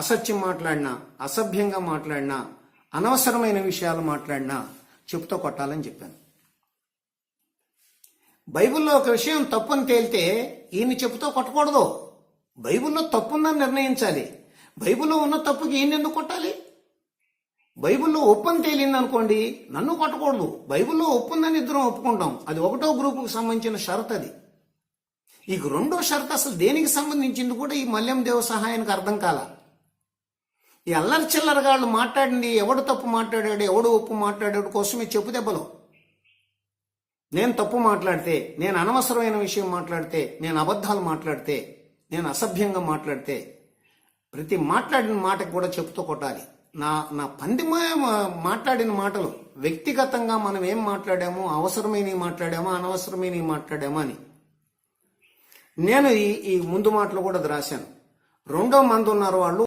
అసత్యం మాట్లాడినా అసభ్యంగా మాట్లాడినా అనవసరమైన విషయాలు మాట్లాడినా చెప్పుతో కొట్టాలని చెప్పాను. బైబిల్లో ఒక విషయం తప్పుని తేలితే ఈయన చెప్పుతో కొట్టకూడదు. బైబిల్లో తప్పుందని నిర్ణయించాలి. బైబిల్లో ఉన్న తప్పుకి ఈయన ఎందుకు కొట్టాలి? బైబిల్లో ఒప్పని తేలింది అనుకోండి నన్ను కొట్టకూడదు. బైబిల్లో ఒప్పుందని ఇద్దరం ఒప్పుకుంటాం. అది ఒకటో గ్రూపుకు సంబంధించిన షరత్ అది. ఈ రెండో షరత్ అసలు దేనికి సంబంధించింది కూడా ఈ మల్యం దేవ సహాయానికి అర్థం కాల. ఈ అల్లరి చిల్లరగాళ్ళు మాట్లాడింది ఎవడు తప్పు మాట్లాడాడు ఎవడు ఒప్పు మాట్లాడాడు కోసమే చెప్పు దెబ్బలు. నేను తప్పు మాట్లాడితే నేను అనవసరమైన విషయం మాట్లాడితే నేను అబద్ధాలు మాట్లాడితే నేను అసభ్యంగా మాట్లాడితే ప్రతి మాట్లాడిన మాటకు కూడా చెప్తూ కొట్టాలి. నా నా పంది మాట్లాడిన మాటలు వ్యక్తిగతంగా మనం ఏం మాట్లాడామో అవసరమైనవి మాట్లాడామో అనవసరమైనవి మాట్లాడామో అని. నేను ఈ ఈ ముందు మాటలు కూడా రాశాను. రెండో మంది ఉన్నారు వాళ్ళు